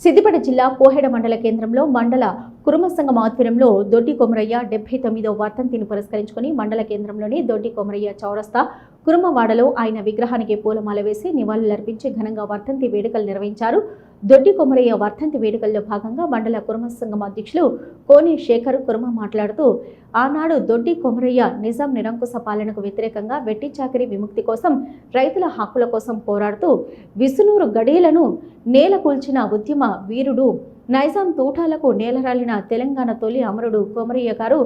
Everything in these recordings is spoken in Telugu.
సిద్దిపేట జిల్లా కోహెడ మండల కేంద్రంలో మండల కురుమ సంఘం ఆధ్వర్యంలో దొడ్డి కొమరయ్య డెబ్బై తొమ్మిదో వర్ధంతిని పురస్కరించుకుని మండల కేంద్రంలోని దొడ్డి కొమరయ్య చౌరస్తా కురుమవాడలో ఆయన విగ్రహానికి పూలమాల వేసి నివాళులర్పించి ఘనంగా వర్ధంతి వేడుకలు నిర్వహించారు. దొడ్డి కొమరయ్య వర్ధంతి వేడుకల్లో భాగంగా మండల కురుమ సంఘం అధ్యక్షులు కోనే శేఖర్ కురుమ మాట్లాడుతూ ఆనాడు దొడ్డి కొమరయ్య నిజాం నిరంకుశ పాలనకు వ్యతిరేకంగా వెట్టి చాకరీ విముక్తి కోసం రైతుల హక్కుల కోసం పోరాడుతూ విసునూరు గడీలను నేల కూల్చిన ఉద్యమ వీరుడు నైజాం తూటాలకు నేలరాలిన తెలంగాణ తొలి అమరుడు కొమరయ్య గారు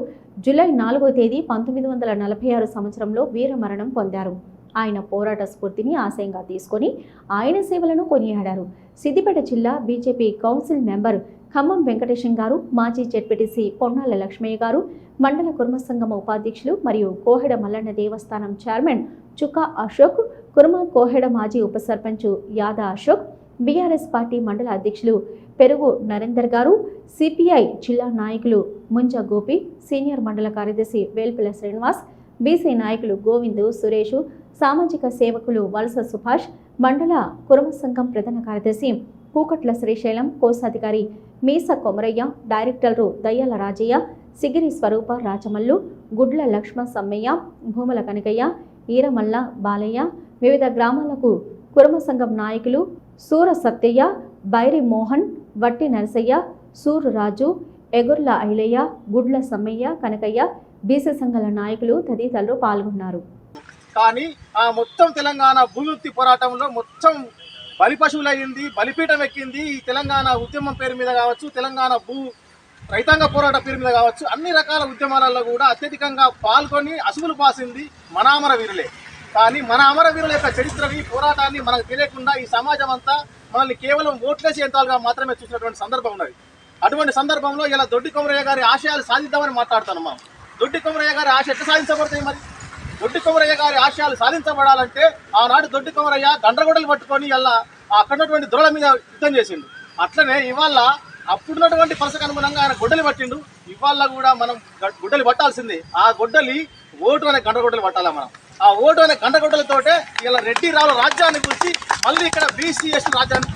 జూలై నాలుగో తేదీ పంతొమ్మిది వందల నలభై ఆరు సంవత్సరంలో వీరమరణం పొందారు. ఆయన పోరాట స్ఫూర్తిని ఆశయంగా తీసుకొని ఆయన సేవలను కొనియాడారు. సిద్దిపేట జిల్లా BJP council member Khammam Venkatesham గారు మాజీ జెడ్పీటీసీ పొన్నాల లక్ష్మయ్య గారు మండల కుర్మ సంఘం ఉపాధ్యక్షులు మరియు కోహెడ మల్లన్న దేవస్థానం చైర్మన్ చుక్కా అశోక్ కుర్మ కోహెడ మాజీ ఉప సర్పంచ్ యాదా అశోక్ బీఆర్ఎస్ పార్టీ మండల అధ్యక్షులు పెరుగు నరేందర్ గారు సిపిఐ జిల్లా నాయకులు ముంజ గోపి సీనియర్ మండల కార్యదర్శి వేల్పిల శ్రీనివాస్ బీసీ నాయకులు గోవిందు సురేషు సామాజిక సేవకులు వలస సుభాష్ మండల కురమ సంఘం ప్రధాన కార్యదర్శి కూకట్ల శ్రీశైలం కోశాధికారి మీస కొమరయ్య డైరెక్టర్లు దయ్యాల రాజయ్య సిగిరి స్వరూప రాజమల్లు గుడ్ల లక్ష్మ సమ్మయ్య భూమల కనకయ్య ఈరమల్ల బాలయ్య వివిధ గ్రామాలకు కురమ సంఘం నాయకులు సూర సత్తయ్య బైరి మోహన్ వట్టి నరసయ్య సూరు రాజు ఎగుర్ల ఐలయ్య గుడ్ల సమ్మయ్య కనకయ్య బీసీ సంఘాల నాయకులు తదితరులు పాల్గొన్నారు. కానీ ఆ మొత్తం తెలంగాణ భూముక్తి పోరాటంలో మొత్తం బలిపశువులయ్యింది బలిపీఠం ఎక్కింది. ఈ తెలంగాణ ఉద్యమం పేరు మీద కావచ్చు తెలంగాణ భూ రైతాంగ పోరాట పేరు మీద కావచ్చు అన్ని రకాల ఉద్యమాలలో కూడా అత్యధికంగా పాల్గొని అసువులు పాసింది మన అమర వీరులే. కానీ మన అమర వీరుల యొక్క చరిత్రని పోరాటాన్ని మనకు తెలియకుండా ఈ సమాజం అంతా మనల్ని కేవలం ఓట్లేసి యంత్రాలుగా మాత్రమే చూసినటువంటి సందర్భం ఉన్నది. అటువంటి సందర్భంలో ఇలా దొడ్డి కొమరయ్య గారి ఆశయాలు సాధిద్దామని మాట్లాడుతాను మనం. దొడ్డి కొమరయ్య గారి ఆశ ఎట్లా సాధించబడతాయి మరి? దొడ్డి కొమరయ్య గారి ఆశయాలు సాధించబడాలంటే ఆనాడు దొడ్డి కొమరయ్య గండ్రగొడ్డలు పట్టుకొని ఇలా అక్కడ ఉన్నటువంటి దొరల మీద యుద్ధం చేసిండు. అట్లనే ఇవాళ అప్పుడున్నటువంటి పరసకు అనుగుణంగా ఆయన గొడ్డలి పట్టిండు. ఇవాళ కూడా మనం గుడ్డలు గుడ్డలి పట్టాల్సిందే. ఆ గొడ్డలి ఓటు అనే గండ్రగొడ్డలు పట్టాలా మనం? ఆ ఓటు అనే గండ్రగొడ్డలతోటే ఇలా రెడ్డి రావు రాజ్యాన్ని గురించి మళ్ళీ ఇక్కడ బీసీ ఎస్టీ రాజ్యాన్ని